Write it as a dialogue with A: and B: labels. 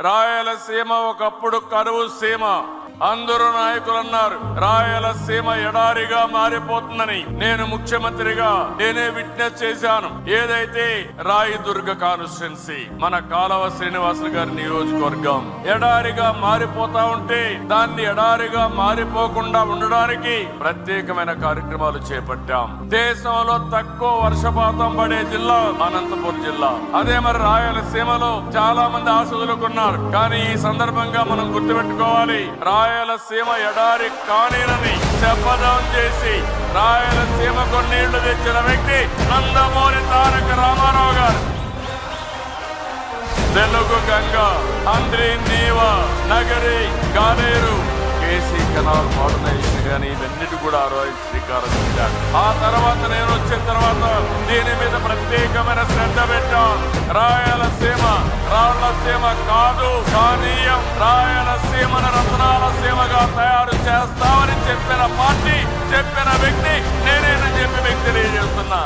A: రాయలసీమ ఒకప్పుడు కరువు సీమ. అందరూ నాయకులు అన్నారు రాయలసీమ ఎడారిగా మారిపోతుందని నేను ముఖ్యమంత్రిగా నేనే విట్నెస్ చేశాను. ఏదైతే రాయదుర్గ కాన్స్టిట్యున్సీ మన కాలవ శ్రీనివాసులు గారి నియోజకవర్గం ఎడారిగా మారిపోతా ఉంటే దాన్ని ఎడారిగా మారిపోకుండా ఉండడానికి ప్రత్యేకమైన కార్యక్రమాలు చేపట్టాం. దేశంలో తక్కువ వర్షపాతం పడే జిల్లా అనంతపురం జిల్లా. అదే మరి రాయలసీమలో చాలా మంది ఆశలుకున్నారు కానీ ఈ సందర్భంగా మనం గుర్తుపెట్టుకోవాలి రాయలసీమ ఎడారి కానేనని శపథం చేసి రాయలసీమకు నీళ్ళు తెచ్చిన వ్యక్తి నందమూరి తారక రామారావు గారు. Telugu Ganga Handri Neeva Nagari Galeru. KC canal modernisation కానీ ఇవన్నిటి కూడా ఆ రోజు శ్రీకారం చుట్టాడు ఆ తర్వాత నేను వచ్చిన తర్వాత దీని మీద ప్రత్యేకమైన శ్రద్ధ పెట్టాం. రాయలసీమ రాయలసీమ కాదు కానీయం. మన రత్నాల సేవగా తయారు చేస్తామని చెప్పిన పార్టీ చెప్పిన వ్యక్తి నేనేనని చెప్పి వ్యక్తి తెలియజేస్తున్నా.